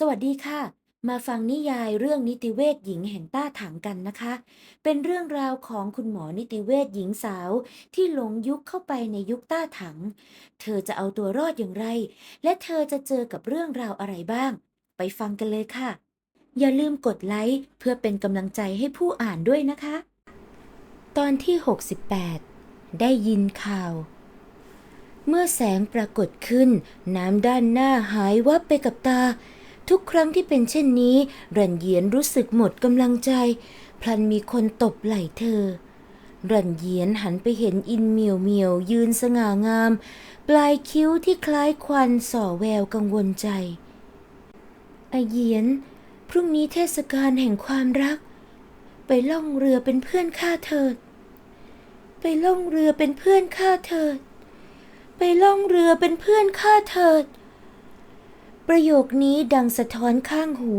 สวัสดีค่ะ มาฟังนิยายเรื่องนิติเวชหญิงแห่งต้าถังกันนะคะ เป็นเรื่องราวของคุณหมอนิติเวชหญิงสาว ที่หลงยุคเข้าไปในยุคต้าถัง เธอจะเอาตัวรอดอย่างไร และเธอจะเจอกับเรื่องราวอะไรบ้าง ไปฟังกันเลยค่ะ อย่าลืมกดไลค์เพื่อเป็นกำลังใจให้ผู้อ่านด้วยนะคะ ตอนที่ 68 ได้ยินข่าวเมื่อแสงปรากฏขึ้น น้ำด้านหน้าหายวับไปกับตา ทุกครั้งที่เป็นเช่นนี้ รันเยียนรู้สึกหมดกำลังใจ พลันมีคนตบไหล่เธอ รันเยียนหันไปเห็นอินเหมียวเหมียวยืนสง่างาม ปลายคิ้วที่คล้ายควันส่อแววกังวลใจอเยียน พรุ่งนี้เทศกาลแห่งความรัก ไปล่องเรือเป็นเพื่อนข้าเถิด ไปล่องเรือเป็นเพื่อนข้าเถิด ไปล่องเรือเป็นเพื่อนข้าเถิด ประโยคนี้ดังสะท้อนข้างหู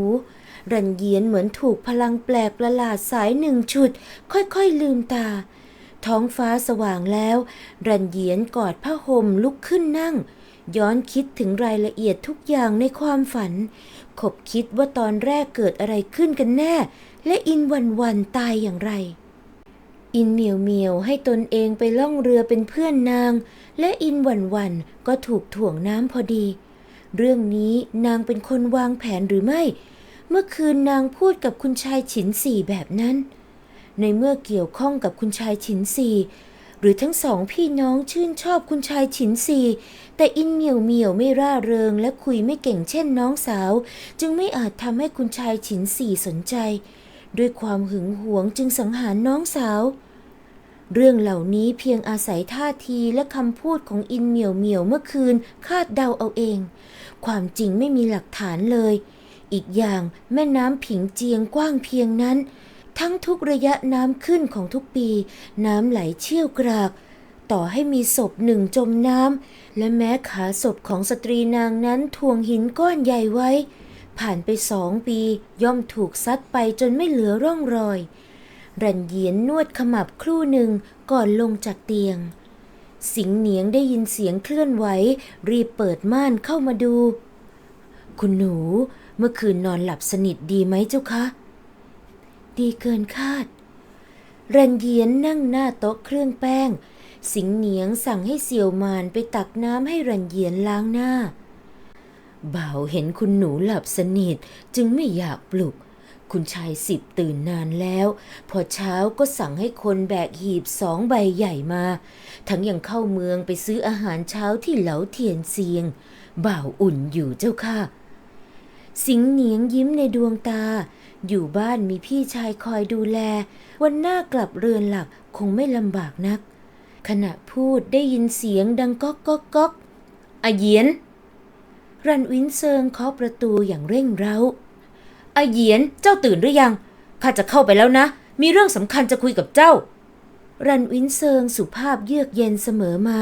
รันเยียนเหมือนถูกพลังแปลกประหลาดสายหนึ่งฉุด ค่อยๆลืมตา ท้องฟ้าสว่างแล้ว รันเยียนกอดผ้าห่มลุกขึ้นนั่ง ย้อนคิดถึงรายละเอียดทุกอย่างในความฝัน ขบคิดว่าตอนแรกเกิดอะไรขึ้นกันแน่ และอินวันวันตายอย่างไรอินเหมียวเหมียวให้ตนเองไปล่องเรือเป็นเพื่อนนาง และอินวันวันก็ถูกถ่วงน้ำพอดี เรื่องนี้นางเป็นคนวางแผนหรือไม่ เมื่อคืนนางพูดกับคุณชายฉินสี่แบบนั้น ในเมื่อเกี่ยวข้องกับคุณชายฉินสี่หรือทั้งสองพี่น้องชื่นชอบคุณชายฉินสี่แต่อินเหมียวเหมียวไม่ร่าเริงและคุยไม่เก่งเช่นน้องสาว จึงไม่อาจทำให้คุณชายฉินสี่สนใจ ด้วยความหึงหวงจึงสังหารน้องสาว เรื่องเหล่านี้เพียงอาศัยท่าทีและคำพูดของอินเหมียวเหมียวเมื่อคืนคาดเดาเอาเอง ความจริงไม่มีหลักฐานเลย อีกอย่างแม่น้ำผิงเจียงกว้างเพียงนั้น ทั้งทุกระยะน้ำขึ้นของทุกปี น้ำไหลเชี่ยวกราก ต่อให้มีศพหนึ่งจมน้ำและแม้ขาศพของสตรีนางนั้นทวงหินก้อนใหญ่ไว้ ผ่านไปสองปีย่อมถูกซัดไปจนไม่เหลือร่องรอย รันเยียนนวดขมับครู่หนึ่งก่อนลงจากเตียง สิงเหนียงได้ยินเสียงเคลื่อนไหว รีบเปิดม่านเข้ามาดู คุณหนูเมื่อคืนนอนหลับสนิทดีไหมเจ้าคะ ดีเกินคาด รันเยียนนั่งหน้าโต๊ะเครื่องแป้ง สิงเหนียงสั่งให้เสี่ยวมานไปตักน้ำให้รันเยียนล้างหน้าบ่าวเห็นคุณหนูหลับสนิทจึงไม่อยากปลุก คุณชายสิบตื่นนานแล้ว พอเช้าก็สั่งให้คนแบกหีบสองใบใหญ่มา ทั้งยังเข้าเมืองไปซื้ออาหารเช้าที่เหลาเทียนเซียง บ่าวอุ่นอยู่เจ้าค่ะ สิงเหนียงยิ้มในดวงตา อยู่บ้านมีพี่ชายคอยดูแล วันหน้ากลับเรือนหลักคงไม่ลำบากนัก ขณะพูดได้ยินเสียงดังก๊อกก๊อกก๊อกอาเยียน รันวินเซิงเคาะประตูอย่างเร่งเร้า อาเหยียนเจ้าตื่นหรือยัง ข้าจะเข้าไปแล้วนะ มีเรื่องสำคัญจะคุยกับเจ้า รันวินเซิงสุภาพเยือกเย็นเสมอมา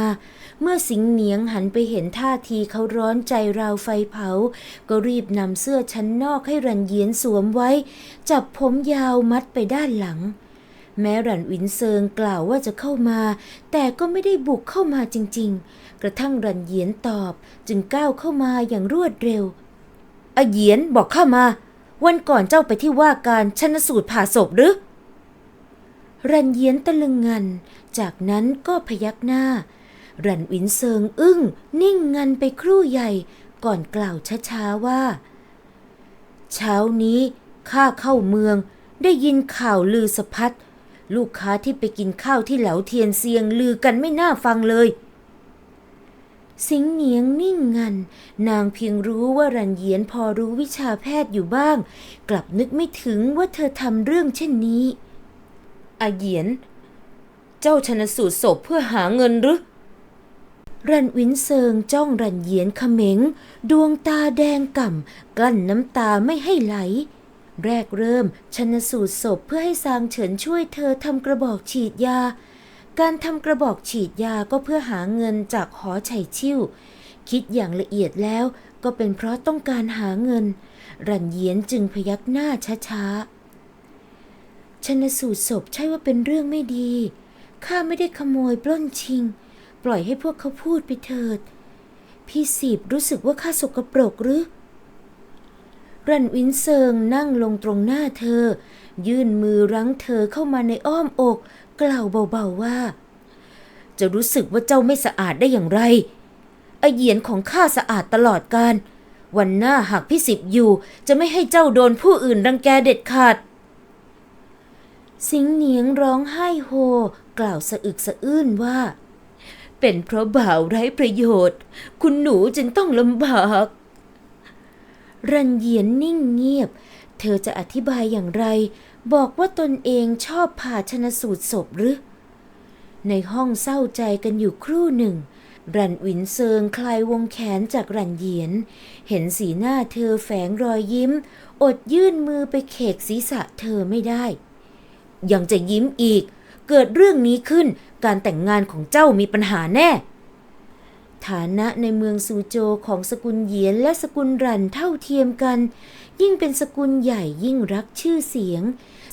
เมื่อสิงเหนียงหันไปเห็นท่าทีเขาร้อนใจราวไฟเผา ก็รีบนำเสื้อชั้นนอกให้รันเยียนสวมไว้ จับผมยาวมัดไปด้านหลัง แม้รันวินเซิงกล่าวว่าจะเข้ามา แต่ก็ไม่ได้บุกเข้ามาจริง ๆ กระทั่งรันเยียนตอบจึงก้าวเข้ามาอย่างรวดเร็วอาเหยียนบอกข้ามา วันก่อนเจ้าไปที่ว่าการชันสูตรผ่าศพหรือ รันเยียนตะลึงงัน จากนั้นก็พยักหน้า รันวินเซิงอึ้ง นิ่งงันไปครู่ใหญ่ก่อนกล่าวช้าๆว่า เช้านี้ข้าเข้าเมืองได้ยินข่าวลือสะพัดลูกค้าที่ไปกินข้าวที่เหลาเทียนเซียงลือกันไม่น่าฟังเลย สิงเหนียงนิ่งงัน นางเพียงรู้ว่ารันเยียนพอรู้วิชาแพทย์อยู่บ้าง กลับนึกไม่ถึงว่าเธอทำเรื่องเช่นนี้อาเหยียน เจ้าชนสูตรศพเพื่อหาเงินหรือรันวินเซิงจ้องรันเยียนเขม็ง ดวงตาแดงก่ำ กลั้นน้ำตาไม่ให้ไหล แรกเริ่มชนสูตรศพเพื่อให้ซางเฉินช่วยเธอทำกระบอกฉีดยา การทำกระบอกฉีดยาก็เพื่อหาเงินจากหอไฉชิ่ว คิดอย่างละเอียดแล้วก็เป็นเพราะต้องการหาเงิน รันเยียนจึงพยักหน้าช้าๆชนสูตรศพใช่ว่าเป็นเรื่องไม่ดี ข้าไม่ได้ขโมยปล้นชิง ปล่อยให้พวกเขาพูดไปเถิด พี่สิบรู้สึกว่าข้าสกปรกหรือ รันวินเซิงนั่งลงตรงหน้าเธอ ยื่นมือรั้งเธอเข้ามาในอ้อมอก กล่าวเบาๆว่า จะรู้สึกว่าเจ้าไม่สะอาดได้อย่างไรไอเหยียนของข้าสะอาดตลอดการ วันหน้าหากพี่สิบอยู่ จะไม่ให้เจ้าโดนผู้อื่นรังแกเด็ดขาด สิงเหนียงร้องไห้โฮ กล่าวสะอึกสะอื้นว่า เป็นเพราะบ่าวไร้ประโยชน์ คุณหนูจึงต้องลำบาก รันเยียนนิ่งเงียบ เธอจะอธิบายอย่างไร บอกว่าตนเองชอบผ่าชนสูตรศพหรือ ในห้องเศร้าใจกันอยู่ครู่หนึ่ง รันวินเซิงคลายวงแขนจากรันเยียน เห็นสีหน้าเธอแฝงรอยยิ้ม อดยื่นมือไปเขกศีรษะเธอไม่ได้ ยังจะยิ้มอีก เกิดเรื่องนี้ขึ้นการแต่งงานของเจ้ามีปัญหาแน่ฐานะในเมืองซูโจของสกุลเหยียนและสกุลรันเท่าเทียมกัน ยิ่งเป็นสกุลใหญ่ยิ่งรักชื่อเสียง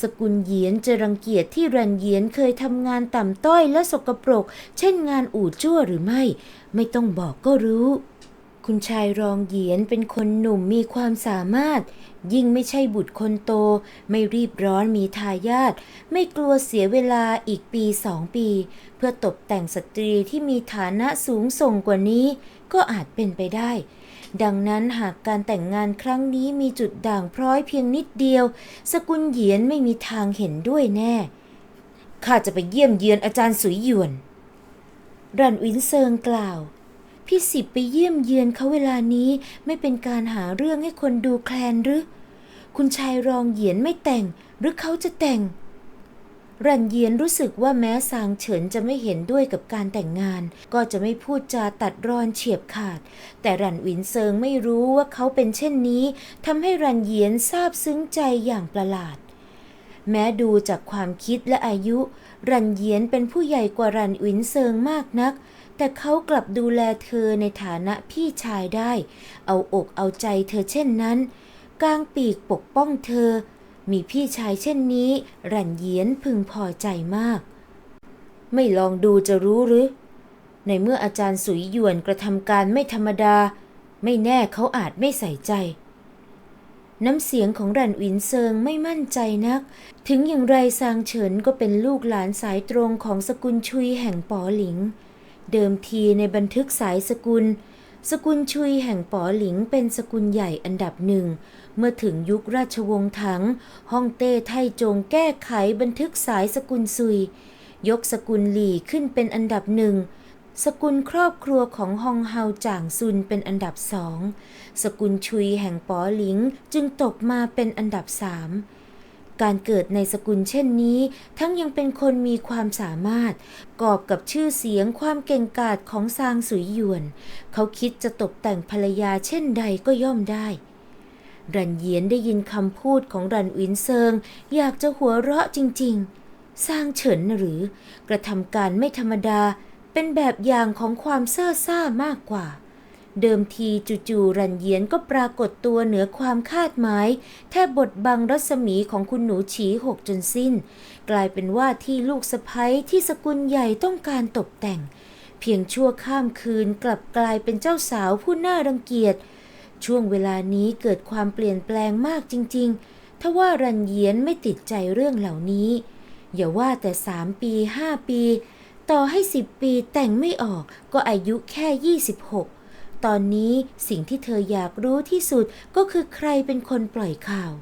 สกุลเยียนจะรังเกียจที่รันเยียนเคยทำงานต่ำต้อยและสกปรก เช่นงานอู่จั่วหรือไม่ ไม่ต้องบอกก็รู้ คุณชายรองเยียนเป็นคนหนุ่มมีความสามารถ ยิ่งไม่ใช่บุตรคนโต ไม่รีบร้อนมีทายาทไม่กลัวเสียเวลาอีกปีสองปี เพื่อตกแต่งสตรีที่มีฐานะสูงส่งกว่านี้ ก็อาจเป็นไปได้ ดังนั้นหากการแต่งงานครั้งนี้มีจุดด่างพร้อยเพียงนิดเดียว สกุลเหยียนไม่มีทางเห็นด้วยแน่ ข้าจะไปเยี่ยมเยือนอาจารย์สุยหยวน รันวินเซิงกล่าว พี่สิบไปเยี่ยมเยือนเขาเวลานี้ไม่เป็นการหาเรื่องให้คนดูแคลนหรือ คุณชายรองเหยียนไม่แต่งหรือเขาจะแต่ง รันเยียนรู้สึกว่าแม้ซางเฉินจะไม่เห็นด้วยกับการแต่งงาน ก็จะไม่พูดจาตัดรอนเฉียบขาด แต่รันหวินเซิงไม่รู้ว่าเขาเป็นเช่นนี้ทำให้รันเยียนซาบซึ้งใจอย่างประหลาด แม้ดูจากความคิดและอายุ รันเยียนเป็นผู้ใหญ่กว่ารันหวินเซิงมากนัก แต่เขากลับดูแลเธอในฐานะพี่ชายได้ เอาอกเอาใจเธอเช่นนั้นกางปีกปกป้องเธอ มีพี่ชายเช่นนี้ รันเยียนพึงพอใจมาก ไม่ลองดูจะรู้หรือ ในเมื่ออาจารย์สุยหยวนกระทำการไม่ธรรมดา ไม่แน่เขาอาจไม่ใส่ใจ น้ำเสียงของรันวินเซิงไม่มั่นใจนัก ถึงอย่างไรซางเฉินก็เป็นลูกหลานสายตรงของสกุลชุยแห่งป๋อหลิง เดิมทีในบันทึกสายสกุล สกุลชุยแห่งป๋อหลิงเป็นสกุลใหญ่อันดับหนึ่ง เมื่อถึงยุคราชวงศ์ถังฮ่องเต้ไทจงแก้ไขบันทึกสายสกุลซุย ยกสกุลหลี่ขึ้นเป็นอันดับหนึ่ง สกุลครอบครัวของฮองเฮาจ่างซุนเป็นอันดับสอง สกุลชุยแห่งป๋อหลิงจึงตกมาเป็นอันดับสาม การเกิดในสกุลเช่นนี้ ทั้งยังเป็นคนมีความสามารถ กอบกับชื่อเสียงความเก่งกาจของซางสุยหยวน เขาคิดจะตกแต่งภรรยาเช่นใดก็ย่อมได้ รันเยียนได้ยินคำพูดของรันวินเซิง อยากจะหัวเราะจริง ๆ สร้างเฉินหรือกระทำการไม่ธรรมดาเป็นแบบอย่างของความเซ่อซ่ามากกว่า เดิมทีจู่ๆรันเยียนก็ปรากฏตัวเหนือความคาดหมาย แทบบดบังรัศมีของคุณหนูฉีหกจนสิ้น กลายเป็นว่าที่ลูกสะพ้ยที่สกุลใหญ่ต้องการตกแต่ง เพียงชั่วข้ามคืนกลับกลายเป็นเจ้าสาวผู้น่ารังเกียจ ช่วงเวลานี้เกิดความเปลี่ยนแปลงมากจริงๆทว่ารันเยียนไม่ติดใจเรื่องเหล่านี้ อย่าว่าแต่สามปีห้าปี ต่อให้สิบปีแต่งไม่ออกก็อายุแค่ยี่สิบหก ตอนนี้สิ่งที่เธออยากรู้ที่สุดก็คือใครเป็นคนปล่อยข่าว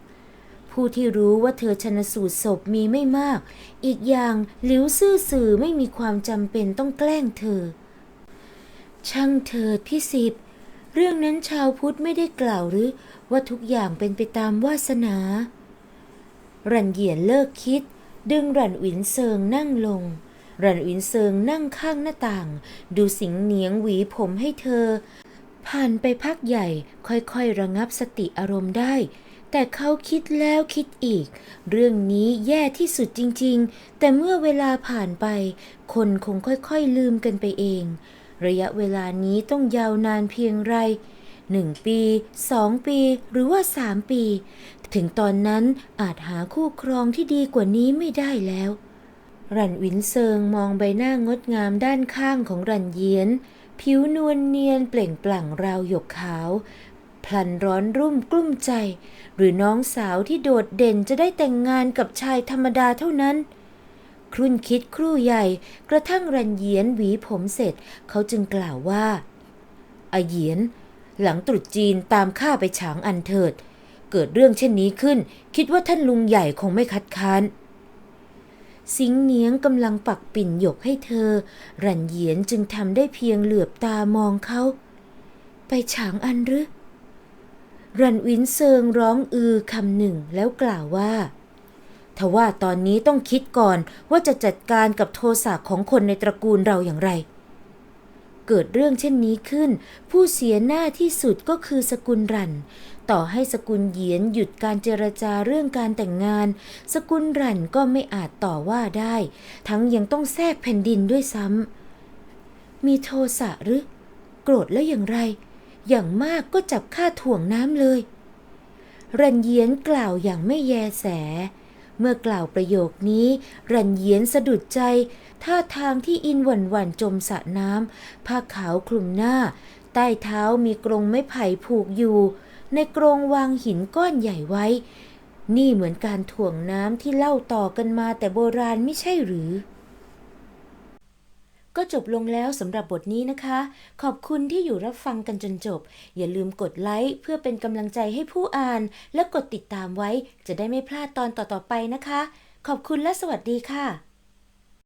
ผู้ที่รู้ว่าเธอชนสูตรศพมีไม่มาก อีกอย่างหลิวซื่อสื่อไม่มีความจำเป็นต้องแกล้งเธอ ช่างเถิดพี่สิบ เรื่องนั้นชาวพุทธไม่ได้กล่าวหรือว่าทุกอย่างเป็นไปตามวาสนา รันเหยียนเลิกคิด ดึงรันหวินเซิงนั่งลงรันหวินเซิงนั่งข้างหน้าต่าง ดูสิงเหนียงหวีผมให้เธอ ผ่านไปพักใหญ่ค่อยๆระงับสติอารมณ์ได้ แต่เขาคิดแล้วคิดอีก เรื่องนี้แย่ที่สุดจริงๆ แต่เมื่อเวลาผ่านไป คนคงค่อยๆลืมกันไปเอง ระยะเวลานี้ต้องยาวนานเพียงไรหนึ่งปีสองปีหรือว่าสามปี ถึงตอนนั้นอาจหาคู่ครองที่ดีกว่านี้ไม่ได้แล้ว รันวินเซิงมองใบหน้างดงามด้านข้างของรันเยียน ผิวนวลเนียนเปล่งปลั่งราวหยกขาว พลันร้อนรุ่มกลุ้มใจ หรือน้องสาวที่โดดเด่นจะได้แต่งงานกับชายธรรมดาเท่านั้น ครุ่นคิดครู่ใหญ่กระทั่งรันเยียนหวีผมเสร็จ เขาจึงกล่าวว่าอาเยียน หลังตรุษจีนตามข้าไปฉางอันเถิด เกิดเรื่องเช่นนี้ขึ้น คิดว่าท่านลุงใหญ่คงไม่คัดค้าน สิงเนียงกำลังปักปิ่นหยกให้เธอ รันเหยียนจึงทำได้เพียงเหลือบตามองเขา ไปฉางอันหรือ รันวินเซิงร้องอือคำหนึ่งแล้วกล่าวว่าทว่าตอนนี้ต้องคิดก่อนว่าจะจัดการกับโทสะของคนในตระกูลเราอย่างไร เกิดเรื่องเช่นนี้ขึ้น ผู้เสียหน้าที่สุดก็คือสกุลรัน ต่อให้สกุลเหยียนหยุดการเจรจาเรื่องการแต่งงาน สกุลรันก็ไม่อาจต่อว่าได้ ทั้งยังต้องแทรกแผ่นดินด้วยซ้ำ มีโทสะหรือ โกรธแล้วอย่างไร อย่างมากก็จับข้าถ่วงน้ำเลย รันเยียนกล่าวอย่างไม่แยแส เมื่อกล่าวประโยคนี้ รันเยียนสะดุดใจ ท่าทางที่อินหวันหวันจมสระน้ำผ้าขาวคลุมหน้า ใต้เท้ามีกรงไม้ไผ่ผูกอยู่ ในกรงวางหินก้อนใหญ่ไว้ นี่เหมือนการถ่วงน้ำที่เล่าต่อกันมาแต่โบราณไม่ใช่หรือ ก็จบลงแล้วสำหรับบทนี้นะคะ ขอบคุณที่อยู่รับฟังกันจนจบ อย่าลืมกดไลค์เพื่อเป็นกำลังใจให้ผู้อ่าน และกดติดตามไว้จะได้ไม่พลาดตอนต่อๆไปนะคะ ขอบคุณและสวัสดีค่ะ